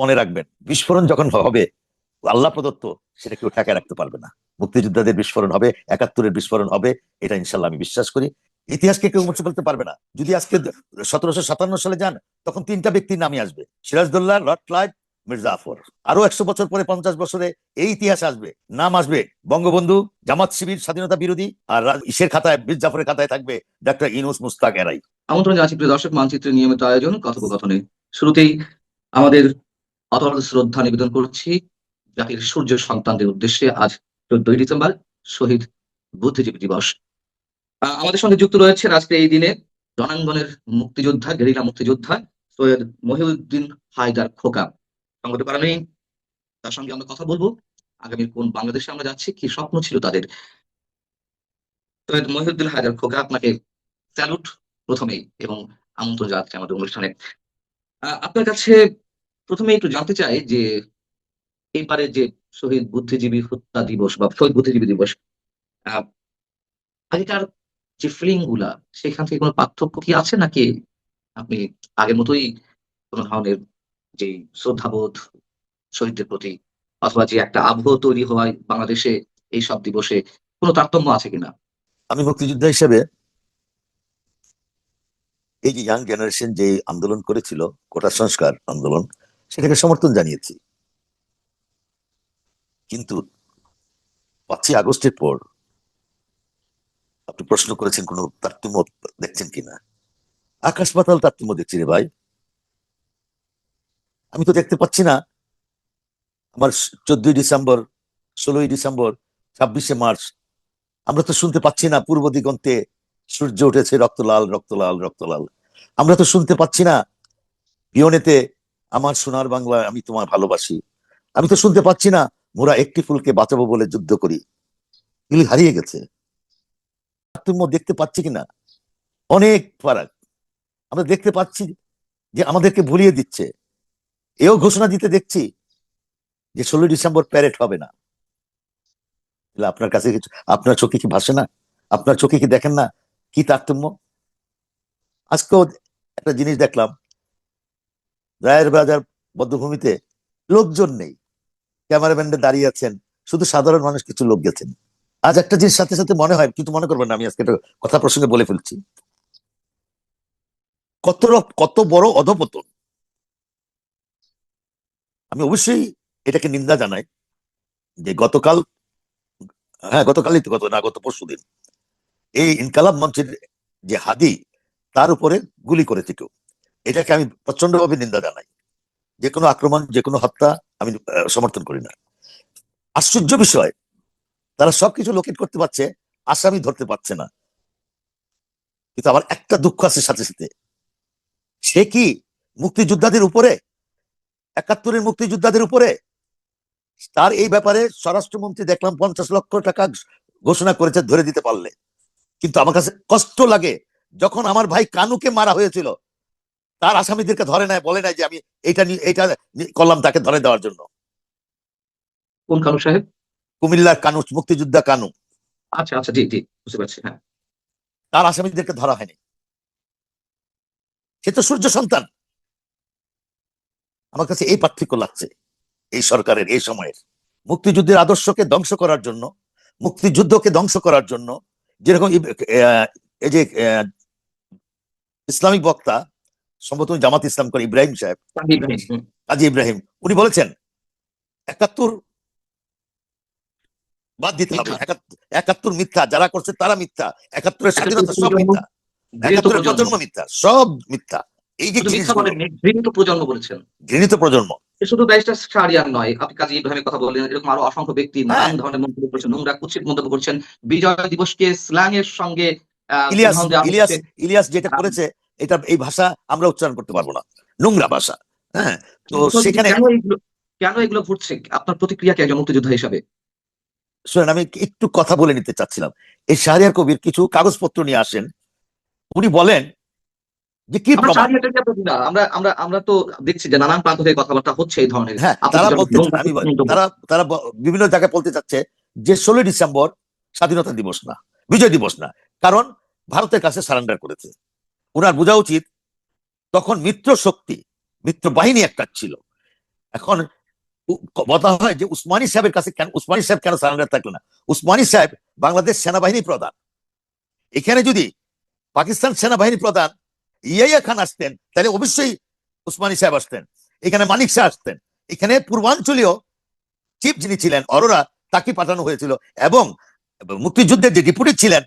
মনে রাখবেন, বিস্ফোরণ যখন হবে, আল্লাহ প্রদত্ত, সেটা কেউ ঠেকায় রাখতে পারবে না। মুক্তিযোদ্ধাদের বিস্ফোরণ হবে, একাত্তরের বিস্ফোরণ হবে, এটা ইনশাল্লাহ আমি বিশ্বাস করি। ইতিহাসকে কেউ মুছে ফেলতে পারবে না। যদি আজকে সতেরোশো সাতান্ন সালে যান, তখন তিনটা ব্যক্তির নামই আসবে সিরাজদৌল্লাহ লর্ড ক্লাইভ মির্জা আফর আরও একশো বছর পরে, পঞ্চাশ বছরে এই ইতিহাস আসবে, নাম আসবে বঙ্গবন্ধু, জামাত শিবির, স্বাধীনতা বিরোধী, আর ইসের খাতায় মির্জা জাফরের খাতায় থাকবে ডাক্তার ইনুস মুস্তাক এরাই। আমন্ত্রণ জানাচ্ছি প্রিয় দর্শক, মানচিত্রের নিয়মিত আয়োজন, কথোপকথনে। শুরুতেই আমাদের অতল শ্রদ্ধা নিবেদন করছি জাতির সূর্য সন্তানদের উদ্দেশ্যে আজ চোদ্দই ডিসেম্বর শহীদ বুদ্ধিজীবী দিবস। আমাদের সঙ্গে যুক্ত রয়েছেন আজকে এই দিনে রণাঙ্গনের মুক্তিযোদ্ধা, গেরিলা মুক্তিযোদ্ধা সৈয়দ মহিউদ্দিন হায়দার খোকা। সংগত কারণেই তার সঙ্গে আমরা কথা বলব। আগামী কোন বাংলাদেশে আমরা যাচ্ছি, কি স্বপ্ন ছিল তাদের? সৈয়দ মহিউদ্দিন হায়দার খোকা, আপনাকে স্যালুট প্রথমেই এবং আমন্ত্রণ জানাচ্ছি আমাদের অনুষ্ঠানে। আপনার কাছে প্রথমে একটু জানতে চাই যে এইবারে যে শহীদ বুদ্ধিজীবী হত্যা দিবস বা শহীদ বুদ্ধিজীবী দিবস আগেকার যে ফিলিংগুলা সেখান থেকে কোনো পার্থক্য কি আছে নাকি আপনি আগের মতোই কোনো ধরনের যে শ্রদ্ধাবোধ শহীদদের প্রতি অথবা যে একটা আবহ তৈরি হওয়ায় বাংলাদেশে এই সব দিবসে, কোনো তারতম্য আছে কিনা? আমি মুক্তিযোদ্ধা হিসেবে এই যে ইয়াং জেনারেশন যে আন্দোলন করেছিল, কোটা সংস্কার আন্দোলন সেটাকে সমর্থন জানিয়েছি। কিন্তু পাঁচই আগস্টের পর আপনি প্রশ্ন করেছেন কোনো তারতম্য দেখছেন কিনা? আকাশ পাতাল তারতম্য দেখছি রে ভাই। আমি তো দেখতে পাচ্ছি না। আমার চোদ্দই ডিসেম্বর, ষোলোই ডিসেম্বর, ছাব্বিশে মার্চ, আমরা তো শুনতে পাচ্ছি না পূর্ব দিগন্তে সূর্য উঠেছে রক্তলাল রক্তলাল রক্তলাল। আমরা তো শুনতে পাচ্ছি না পিয়নেতে আমার সোনার বাংলা আমি তোমার ভালোবাসি। আমি তো শুনতে পাচ্ছি না, মোরা একটি ফুলকে বাঁচাবো বলে যুদ্ধ করি। এগুলি হারিয়ে গেছে। তারতম্য দেখতে পাচ্ছি কিনা? অনেক ফারাক। আমরা দেখতে পাচ্ছি যে আমাদেরকে ভুলিয়ে দিচ্ছে। এও ঘোষণা দিতে দেখছি যে ষোলোই ডিসেম্বর প্যারেড হবে না। আপনার কাছে কিছু আপনার চোখে কি ভাসে না? আপনার চোখে কি দেখেন না? কি তারতম্য? আজকেও একটা জিনিস দেখলাম। রায়ের বাজার বদ্ধভূমিতে লোকজন নেই। ক্যামেরাম্যানরা দাঁড়িয়ে আছেন। শুধু সাধারণ মানুষ কিছু লোক গেছেন। আজ একটা জিনিস সাথে সাথে মনে হয়, কিন্তু মনে করবেন না, আমি আজকে একটা কথা প্রসঙ্গে বলে ফেলছি। কত কত বড় অধপতন। আমি অবশ্যই এটাকে নিন্দা জানাই যে গতকাল হ্যাঁ গতকালই তো, গত না, গত পরশু দিন। এই ইনকালাব মঞ্চের যে হাদি, তার উপরে গুলি করেছে কেউ। এটাকে আমি প্রচন্ডভাবে নিন্দা জানাই। যে কোনো আক্রমণ, যে কোনো হত্যা আমি সমর্থন করি না। আশ্চর্য বিষয়, তারা সবকিছু লোকেট করতে পারছে, আসামি ধরতে পারছে না। কিন্তু আবার একটা দুঃখ আছে সাথে সাথে। সে কি মুক্তিযোদ্ধাদের উপরে, একাত্তরের মুক্তিযোদ্ধাদের উপরে, তার এই ব্যাপারে স্বরাষ্ট্রমন্ত্রী দেখলাম পঞ্চাশ লক্ষ টাকা ঘোষণা করেছে ধরে দিতে পারলে। কিন্তু আমার কাছে কষ্ট লাগে, যখন আমার ভাই কানুকে মারা হয়েছিল তার আসামিদেরকে ধরে নেয় বলে নাই যে আমি এটা নিয়ে এটা করলাম তাকে ধরে দেওয়ার জন্য। কোন কানু সাহেব? কুমিল্লার কানু মুক্তিযোদ্ধা কানু। আচ্ছা আচ্ছা জি জি বুঝতে পারছি হ্যাঁ। তার আসামিদেরকে ধরা হয়নি। সে তো সূর্য সন্তান। আমার কাছে এই পার্থক্য লাগছে এই সরকারের এই সময়ের। মুক্তিযুদ্ধের আদর্শকে ধ্বংস করার জন্য মুক্তিযুদ্ধকে ধ্বংস করার জন্য যেরকম এই যে ইসলামিক বক্তা সম্ভবত জামাত ইসলাম করে ইব্রাহিম সাহেব। কাজী ইব্রাহিম উনি বলেছেন একাত্তর বাদ দিতে হবে একাত্তর- মিথ্যা যারা করছে তারা মিথ্যা একাত্তরের স্বাধীনতা সব মিথ্যা একাত্তরের প্রজন্ম। মিথ্যা সব মিথ্যা। এই যে ঘৃণিত প্রজন্ম বলেছেন। ঘৃণিত প্রজন্ম। শুধু ব্যারিস্টার শাহরিয়ার নয় আপনি কাজী ইব্রাহিমের কথা বললেন এরকম আরও অসংখ্য ব্যক্তি নানান হ্যাঁ। ধরনের মন্তব্য করছেন নোংরা কুৎসিত মন্তব্য করছেন। বিজয় দিবসকে স্ল্যাং এর সঙ্গে ইলিয়াস ইলিয়াস ইলিয়াস যেটা করেছে এটা এই ভাষা আমরা উচ্চারণ করতে পারব না। নোংরা ভাষা হ্যাঁ? তো সেখানে কেন এগুলো ঘটছে? আপনার প্রতিক্রিয়া কি একজন মুক্তিযোদ্ধা হিসাবে? শোনেন আমি একটু কথা বলে নিতে চাচ্ছিলাম। এই শাহরিয়ার কবির কিছু কাগজপত্র নিয়ে আসেন। উনি বলেন যে কি আমরা আমরা আমরা তো দেখছি যে নানান প্রান্ত থেকে কথাবার্তা হচ্ছে এই ধরনের হ্যাঁ তারা বলতে। তারা তারা বিভিন্ন জায়গায় বলতে চাচ্ছে যে ষোলোই ডিসেম্বর স্বাধীনতা দিবস না বিজয় দিবস না কারণ ভারতের কাছে সারেন্ডার করেছে। ওনার বোঝা উচিত তখন মিত্র শক্তি, মিত্র বাহিনী একটা ছিল। এখন কথা হয় যে উসমানী সাহেবের কাছে কেন, উসমানী সাহেব কেন সারেন্ডার থাকল না? উসমানী সাহেব বাংলাদেশ সেনাবাহিনী প্রধান। এখানে যদি পাকিস্তান সেনাবাহিনী প্রধান ইয়াইয়া খান আসতেন, তাহলে অবশ্যই উসমানী সাহেব আসতেন। এখানে মানিক শাহ আসতেন। এখানে পূর্বাঞ্চলীয় চিফ যিনি ছিলেন, অরোরা, তাকে পাঠানো হয়েছিল এবং মুক্তিযুদ্ধের যে ডিপুটি ছিলেন,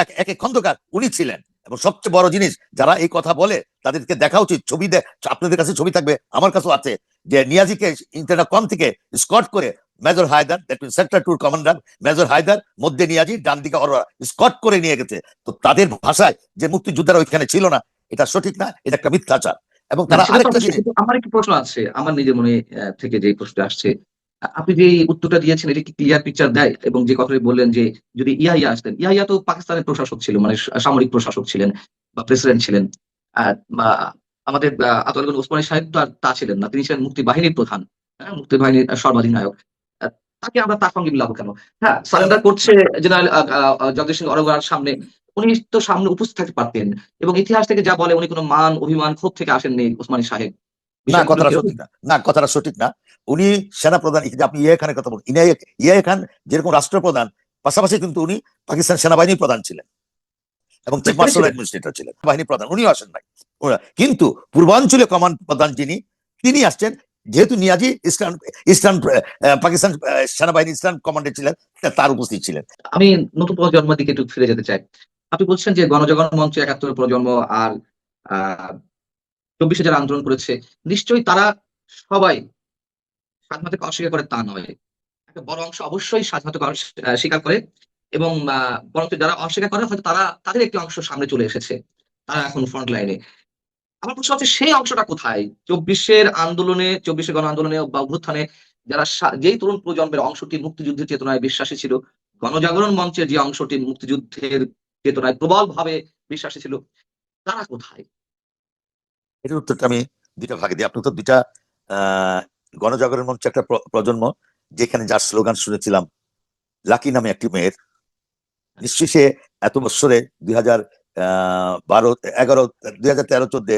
এক এক খন্দকার, উনি ছিলেন। এবং সবচেয়ে বড় জিনিস যারা এই কথা বলে তাদেরকে দেখা উচিত। ছবি আপনাদের কাছে ছবি থাকবে আমার কাছেও আছে যে নিয়াজিকে ইন্টারনাকম থেকে স্কট করে major Haider that mean sector tour commander major Haider মধ্যে নিয়াজি ডান দিকে অরোরা স্কট করে নিয়ে গেছে। তো তাদের ভাষায় যে মুক্তিযোদ্ধারা ওইখানে ছিল না এটা সঠিক না এটা একটা মিথ্যাচার। এবং তারা আরেকটা আমার একটি প্রশ্ন আছে আমার নিজের মনে থেকে যে প্রশ্ন আসছে আপনি যে উত্তরটা দিয়েছেন, এটা কি ক্লিয়ার পিকচার দেয়? এবং যে কথাটি বললেন যে যদি ইয়াহিয়া আসতেন, ইয়াহিয়া তো পাকিস্তানের প্রশাসক ছিল মানে সামরিক প্রশাসক ছিলেন বা প্রেসিডেন্ট ছিলেন। আমাদের আতাউল ওসমানী সাহেব তো আর তা ছিলেন না, তিনি ছিলেন মুক্তি বাহিনীর প্রধান হ্যাঁ মুক্তি বাহিনীর সর্বাধিনায়ক তাকে আমরা তার সঙ্গে মিলাবো কেন? হ্যাঁ সারেন্ডার করছে জেনারেল জগদীশ সিং অরোরার সামনে। উনি তো সামনে উপস্থিত থাকতে পারতেন এবং ইতিহাস থেকে যা বলে, উনি কোনো মান, অভিমান, ক্ষোভ থেকে আসেননি ওসমানী সাহেব। না কথাটা সঠিক না। না কথাটা সঠিক না। উনি সেনা প্রধান এই যে আপনি ইয়ে খানের কথা বলুন ইয়ে খান যেরকম রাষ্ট্রপ্রধান পাশাপাশি কিন্তু উনি পাকিস্তান সেনাবাহিনীর প্রধান ছিলেন এবং চিফ মার্শাল অ্যাডমিনিস্ট্রেটর ছিলেন বাহিনী প্রধান উনিও আসেন নাই। কিন্তু পূর্বাঞ্চলীয় কমান্ড প্রধান যিনি তিনি আসছেন যেহেতু নিয়াজি ইস্টার্ন আহ, পাকিস্তান সেনাবাহিনী ইস্টার্ন কমান্ডে ছিলেন তার উপস্থিত ছিলেন। আমি নতুন প্রজন্মের দিকে একটু ফিরে যেতে চাই। আপনি বলছেন যে গণজাগরণ মঞ্চ একাত্তরের প্রজন্ম আর আহ চব্বিশে যারা আন্দোলন করেছে, নিশ্চয়ই তারা সবাই স্বাধীনতাকে অস্বীকার করে তা নয়। একটা বড় অংশ অবশ্যই স্বাধীনতাকে স্বীকার করে এবং বরঞ্চ যারা অস্বীকার করে, হয়তো তারা তাদের একটি অংশ সামনে চলে এসেছে। তারা এখন ফ্রন্ট লাইনে আমার প্রশ্ন হচ্ছে, সেই অংশটা কোথায়? চব্বিশের আন্দোলনে চব্বিশের গণ আন্দোলনে বা অভ্যুত্থানে যারা যেই তরুণ প্রজন্মের অংশটি মুক্তিযুদ্ধের চেতনায় বিশ্বাসী ছিল, গণজাগরণ মঞ্চের যে অংশটি মুক্তিযুদ্ধের চেতনায় প্রবল ভাবে বিশ্বাসী ছিল, তারা কোথায়? এটার উত্তরটা আমি দুইটা ভাগে দিই। আপনি তো দুইটা গণজাগরণ মঞ্চ একটা প্রজন্ম, যেখানে যার স্লোগান শুনেছিলাম, লাকি নামে একটি মেয়ের। নিশ্চয়ই সে এত বছরে দুই হাজার বারো, এগারো দুই হাজার তেরো, চোদ্দে,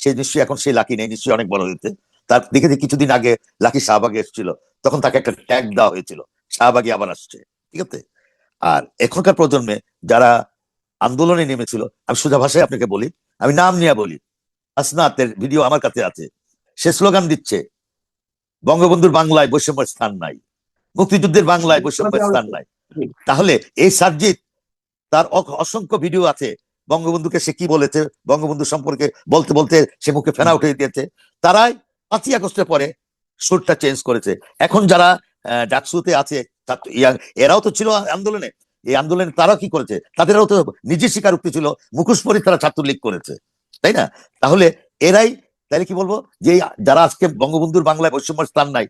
সে নিশ্চয়ই এখন সেই লাকি নেই, নিশ্চয়ই অনেক বড় হয়েছে। তার দেখেছি কিছুদিন আগে লাকি শাহবাগে এসেছিল, তখন তাকে একটা ট্যাগ দেওয়া হয়েছিল, শাহবাগে আবার আসছে, ঠিক আছে? আর এখনকার প্রজন্মে যারা আন্দোলনে নেমেছিল, আমি সোজা ভাষায় আপনাকে বলি, আমি নাম নিয়ে বলি আসনাতের ভিডিও আমার কাছে আছে। সে স্লোগান দিচ্ছে বঙ্গবন্ধুর বাংলায় বৈষম্যের স্থান নাই মুক্তিযুদ্ধের বাংলায় বৈষম্যের স্থান নাই। তাহলে এই সার্জিৎ তার অসংখ্য ভিডিও আছে বঙ্গবন্ধুকে সে কি বলেছে বঙ্গবন্ধু সম্পর্কে বলতে বলতে সে মুখে ফেনা উঠে দিয়েছে। তারাই পাঁচই আগস্টের পরে সুরটা চেঞ্জ করেছে। এখন যারা ডাকসুতে আছে এরাও তো ছিল আন্দোলনে। এই আন্দোলনে তারা কি করেছে? তাদেরও তো নিজে স্বীকারোক্তি ছিল মুখোশ পরে তারা ছাত্রলীগ করেছে। তাই না? তাহলে এরাই, তাহলে কি বলব? যে যারা আজকে বঙ্গবন্ধুর বাংলায় বৈষম্য স্থান নাই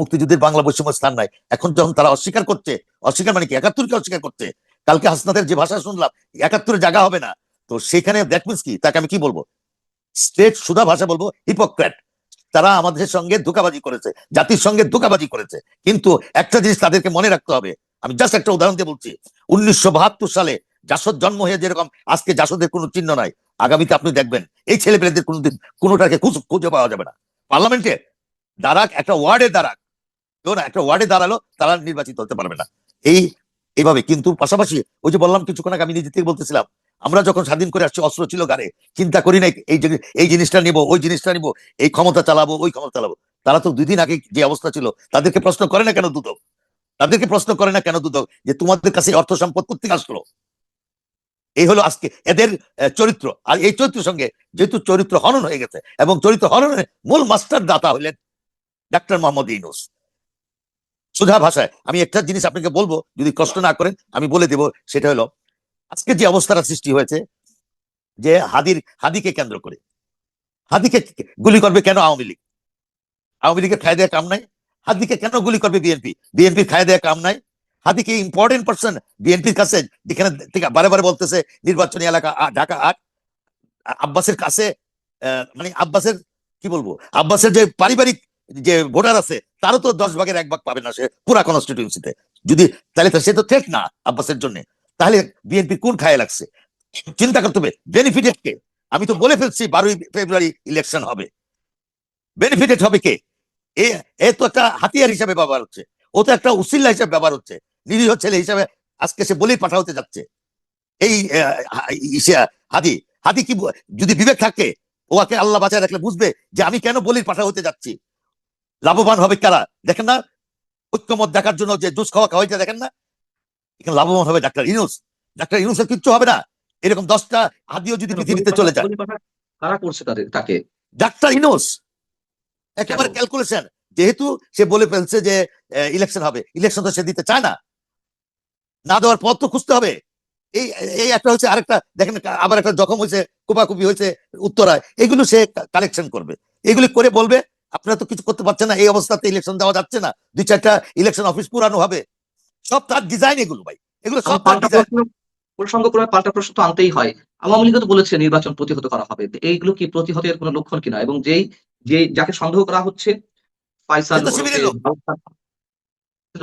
মুক্তিযুদ্ধের বাংলা বৈষম্য স্থান নাই, এখন যখন তারা অস্বীকার করছে, অস্বীকার মানে কি? একাত্তরকে অস্বীকার করছে। কালকে হাসনাতের যে ভাষা শুনলাম, একাত্তরে জায়গা হবে না। তো সেখানে দ্যাট মিনস কি? তাকে আমি কি বলব? স্টেট সুধা ভাষা বলব হিপোক্রেট তারা আমাদের সঙ্গে ধোকাবাজি করেছে, জাতির সঙ্গে ধোকাবাজি করেছে। কিন্তু একটা জিনিস তাদেরকে মনে রাখতে হবে, আমি জাস্ট একটা উদাহরণ দিয়ে বলছি। উনিশশো বাহাত্তর সালে জাসদ জন্ম হয়ে যেরকম, আজকে জাসদের কোনো চিহ্ন নাই। আগামীতে আপনি দেখবেন এই ছেলেপেলেদের কোনোদিন কোনোটাকে খুঁজে পাওয়া যাবে না। পার্লামেন্টে দাঁড়াক একটা ওয়ার্ডে দাঁড়াক কেউ না, একটা ওয়ার্ডে দাঁড়াল, তারা নির্বাচিত হতে পারবে না। এই, এইভাবে কিন্তু পাশাপাশি ওই যে বললাম কিছুক্ষণ আগে, আমি নিজে থেকে বলতেছিলাম, আমরা যখন স্বাধীন করে আসছি, অস্ত্র ছিল গাড়ে, চিন্তা করি নাই, এই এই জিনিসটা নিব, ওই জিনিসটা নিব, এই ক্ষমতা চালাবো, ওই ক্ষমতা চালাবো। তারা তো দুই দিন আগে যে অবস্থা ছিল, তাদেরকে প্রশ্ন করে না কেন দুদক? তাদেরকে প্রশ্ন করে না কেন দুদক? যে তোমাদের কাছে অর্থ সম্পদ কোথেকে আসলো? এই হলো আজকে এদের চরিত্র। আর এই চরিত্রের সঙ্গে যেহেতু চরিত্র হনন হয়ে গেছে এবং চরিত্র হননের মূল মাস্টার দাতা হলেন ডাক্তার মোহাম্মদ ইউনুস। সোজা ভাষায় আমি একটা জিনিস আপনাকে বলব, যদি কষ্ট না করেন, আমি বলে দেব, সেটা হলো আজকে যে অবস্থাটা সৃষ্টি হয়েছে, যে হাদির, হাদিকে কেন্দ্র করে, হাদিকে গুলি করবে কেন আওয়ামী লীগ? আওয়ামী লীগের খায় দেওয়া কাম নাই। হাদিকে কেন গুলি করবে বিএনপি? বিএনপির খায় দেওয়া কাম নাই। হাদিকে ইম্পর্টেন্ট পার্সন বিএনপির কাছে যেখানে থেকে বারে বারে বলতেছে, নির্বাচনী এলাকা ঢাকা আট। আব্বাসের কাছে মানে আব্বাসের, কি বলব, আব্বাসের যে পারিবারিক যে ভোটার আছে, তারও তো দশ ভাগের এক ভাগ পাবে না সে পুরা কনস্টিটিউন্সিতে যদি, তাহলে সে তো ঠিক না আব্বাসের জন্য। তাহলে বিএনপি কোন খায় লাগছে? চিন্তা করতে হবে বেনিফিটেড কে? আমি তো বলে ফেলছি, বারোই ফেব্রুয়ারি ইলেকশন হবে। বেনিফিটেড হবে কে? এ তো একটা হাতিয়ার হিসাবে ব্যবহার হচ্ছে। ও তো একটা উসিল্লা হিসাবে ব্যবহার হচ্ছে। নিরীহ ছেলে হিসাবে আজকে সে বলি পাঠা হতে যাচ্ছে। এই হাদি হাদি কি যদি বিবেক থাকে ওকে আল্লাহ বাঁচায় রাখলে বুঝবে যে আমি কেন বলির পাঠা হতে যাচ্ছি। লাভবান হবে কারা? দেখেন না? ঐক্যমত দেখার জন্য যে জুস খাওয়া খাওয়াইতে দেখেন না? এখানে লাভবান হবে ডাক্তার ইনুস ডাক্তার ইনুসের কিচ্ছু হবে না। এরকম দশটা হাদিও যদি পৃথিবীতে চলে যায়। বলি কারা করছে তাদের তাকে? ডাক্তার ইনোস একেবারে ক্যালকুলেশন যেহেতু সে বলে ফেলছে যে ইলেকশন হবে। ইলেকশন তো সে দিতে চায় না। না দেওয়ার পথ তো খুঁজতে হবে। এই এই একটা হচ্ছে আরেকটা দেখেন আবার একটা জখম হয়েছে কোপাকুপি হয়েছে উত্তরায়। এগুলো সে কালেকশন করবে। এগুলি করে বলবে আপনারা তো কিছু করতে পারছেন না এই অবস্থাতে ইলেকশন দেওয়া যাচ্ছে না। দুই চারটা ইলেকশন অফিস পুরানো হবে। সব তার ডিজাইন এগুলো ভাই। এগুলো সব প্রসঙ্গক্রমে পাল্টা প্রশ্ন তো আনতেই হয়। আওয়ামী লীগ তো বলেছে নির্বাচন প্রতিহত করা হবে। এইগুলো কি প্রতিহতের কোনো লক্ষণ কিনা এবং যেই যে যাকে সন্দেহ করা হচ্ছে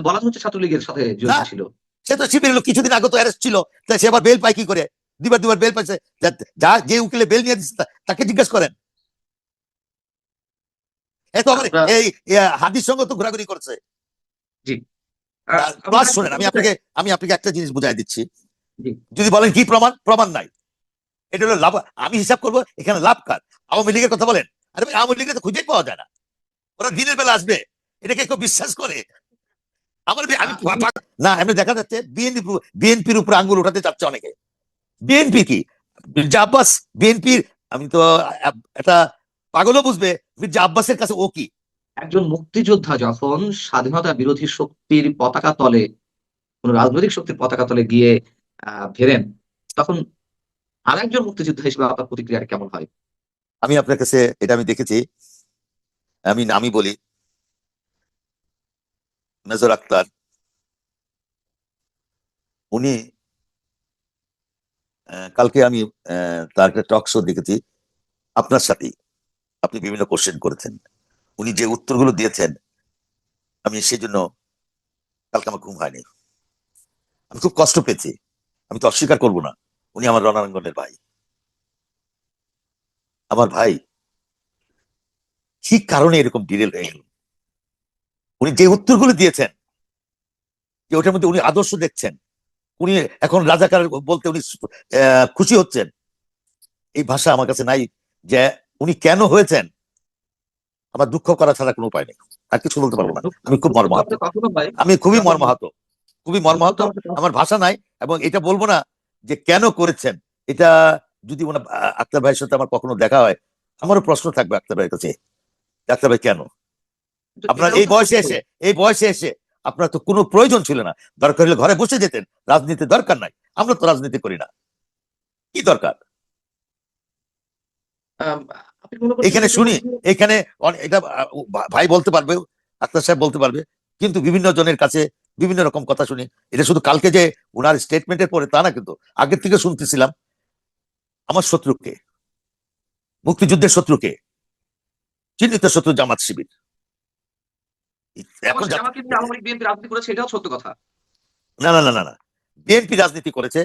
বলা হচ্ছে ছাত্রলীগের সাথে জড়িত ছিল। সে তো শিবিরের লোক কিছুদিন আগে তো অ্যারেস্ট ছিল তাই সে আবার বেল পায় কি করে? দুবার দুবার বেল পাইছে যা- যা উকিলে বেল নিয়ে দিচ্ছে তাকে জিজ্ঞেস করেন। এত আমরা- এই হাদির সঙ্গে তো ঘোরাঘুরি করছে। শোনেন আমি আপনাকে আমি আপনাকে একটা জিনিস বুঝাই দিচ্ছি। যদি বলেন কি প্রমাণ? প্রমাণ নাই। এটা হলো লাভ আমি হিসাব করব এখানে লাভ কার? আওয়ামী লীগের কথা বলেন? আরে আওয়ামী লীগের তো খুঁজেই পাওয়া যায় না। ওরা দিনের বেলা আসবে। এটাকে কেউ বিশ্বাস করে? আমার আমি না এমনি দেখা যাচ্ছে বিএনপি বিএনপির উপরে আঙ্গুল উঠাতে চাচ্ছে অনেকে। বিএনপি কি? মির্জা আব্বাস বিএনপির আমি তো একটা পাগলও বুঝবে মির্জা আব্বাসের কাছে ও কি? একজন মুক্তিযোদ্ধা যখন স্বাধীনতা বিরোধী শক্তির পতাকা তলে কোন রাজনৈতিক শক্তির পতাকা তলে গিয়ে আহ ফেরেন তখন আরেকজন মুক্তিযোদ্ধা হিসেবে আপনার প্রতিক্রিয়া কেমন হয়? আমি আপনার কাছে এটা আমি দেখেছি আমি নামই বলি মেজর আক্তার উনি কালকে আমি তার একটা টক শো দেখেছি। আপনার সাথে আপনি বিভিন্ন কোশ্চেন করেছেন। উনি যে উত্তরগুলো দিয়েছেন, আমি সেই জন্য কালকে আমার ঘুম হয়নি। আমি খুব কষ্ট পেয়েছি। আমি তো অস্বীকার করব না। উনি আমার রণাঙ্গনের ভাই। আমার ভাই, কি কারণে এরকম ডিরেল হয়ে গেল? উনি যে উত্তরগুলো দিয়েছেন যে ওটার মধ্যে উনি আদর্শ দেখছেন উনি এখন রাজাকার বলতে উনি খুশি হচ্ছেন এই ভাষা আমার কাছে নাই যে উনি কেন হয়েছেন। আমার দুঃখ করা ছাড়া কোনো উপায় নেই আর কিছু বলতে পারব না আমি খুব মর্মাহত। আমি খুবই মর্মাহত খুবই মর্মাহত আমার ভাষা নাই এবং এটা বলব না যে কেন করেছেন এটা যদি ওনার আক্তার ভাইয়ের সাথে আমার কখনো দেখা হয় আমারও প্রশ্ন থাকবে আক্তার ভাইয়ের কাছে ডাক্তার ভাই কেন? আপনার এই বয়সে এসে এই বয়সে এসে আপনার তো কোনো প্রয়োজন ছিল না। দরকার হলে ঘরে বসে যেতেন। রাজনীতি দরকার নাই। আমরা তো রাজনীতি করি না। কি দরকার? এখানে শুনি এখানে এটা ভাই বলতে পারবে আক্তার সাহেব বলতে পারবে কিন্তু বিভিন্ন জনের কাছে বিভিন্ন রকম কথা শুনি। এটা শুধু কালকে যে ওনার স্টেটমেন্টের পরে তা না কিন্তু আগের থেকে শুনতেছিলাম। আমার শত্রুকে মুক্তিযুদ্ধের শত্রুকে চিহ্নিত শত্রু জামাত শিবির। এখন আমাকে আওয়ামী বিএনপি রাজনীতি করেছে এটাও সত্য কথা। না না না না বিএনপি রাজনীতি করেছে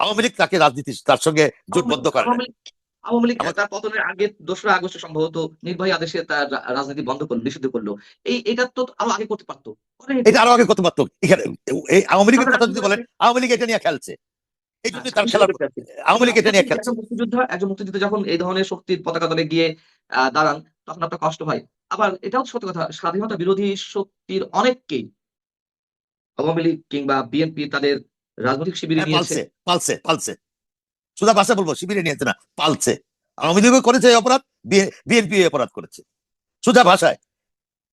আওয়ামী লীগ তাকে রাজনীতি তার সঙ্গে জোটবদ্ধ করে আওয়ামী লীগ- তার পতনের আগে দোসরা আগস্ট সম্ভবত নির্বাহী আদেশে তার রাজনীতি বন্ধ করল নিষিদ্ধ করল। এই এটা তো আরও আগে করতে পারতো। এটা আরও আগে কত পারতো। এখানে এই আওয়ামী লীগের কথা যদি বলেন আওয়ামী লীগ এটা নিয়ে খেলছে। এই জন্য তার খেলা আওয়ামী লীগ এটা নিয়ে খেলছে। একজন মুক্তিযোদ্ধা একজন মুক্তিযোদ্ধা যখন এই ধরনের শক্তির পতাকা দলে গিয়ে আহ, দাঁড়ান তখন আপনার কষ্ট হয়। আবার এটাও সত্য কথা স্বাধীনতা বিরোধী শক্তির অনেককেই আওয়ামী লীগ কিংবা বিএনপি তাদের রাজনৈতিক শিবিরে হ্যাঁ, নিয়েছে। পালছে পালছে সুদা ভাষা বলব শিবিরে নিয়েছে না পালছে। আওয়ামী লীগও করেছে এই অপরাধ বিএনপি অপরাধ করেছে। সুদা ভাষায়।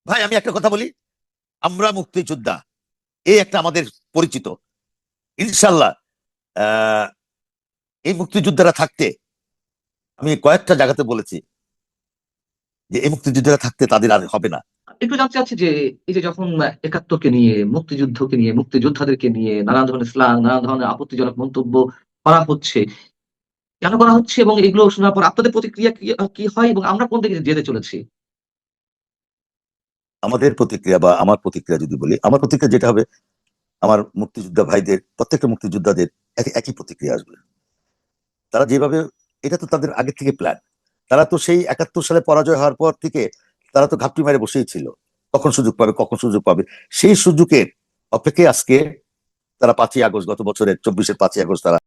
ভাই আমি একটা কথা বলি আমরা মুক্তিযোদ্ধা এই একটা আমাদের পরিচিত। ইনশাল্লাহ আহ, এই মুক্তিযোদ্ধারা থাকতে আমি কয়েকটা জায়গাতে বলেছি যে এই মুক্তিযোদ্ধারা থাকতে তাদের আর হবে না। একটু জানতে চাচ্ছি যে এই যে যখন একাত্তরকে নিয়ে মুক্তিযুদ্ধকে নিয়ে মুক্তিযোদ্ধাদেরকে নিয়ে নানান ধরনের স্লাং নানান ধরনের আপত্তিজনক মন্তব্য করা হচ্ছে কেন করা হচ্ছে এবং এগুলো শোনার পর আপনাদের প্রতিক্রিয়া কি- হয় এবং আমরা কোন দিকে যেতে চলেছি? আমাদের প্রতিক্রিয়া বা আমার প্রতিক্রিয়া যদি বলি আমার প্রতিক্রিয়া যেটা হবে আমার মুক্তিযোদ্ধা ভাইদের প্রত্যেকটা মুক্তিযোদ্ধাদের এক- একই প্রতিক্রিয়া আসবে। তারা যেভাবে এটা তো তাদের আগে থেকে প্ল্যান তারা তো সেই একাত্তর সালে পরাজয় হওয়ার পর থেকে তারা তো ঘাপটি মেরে বসেই ছিল। কখন সুযোগ পাবে, কখন সুযোগ পাবে? সেই সুযোগের অপেক্ষায় আজকে তারা পাঁচই আগস্ট গত বছরের, চব্বিশের পাঁচই আগস্ট তারা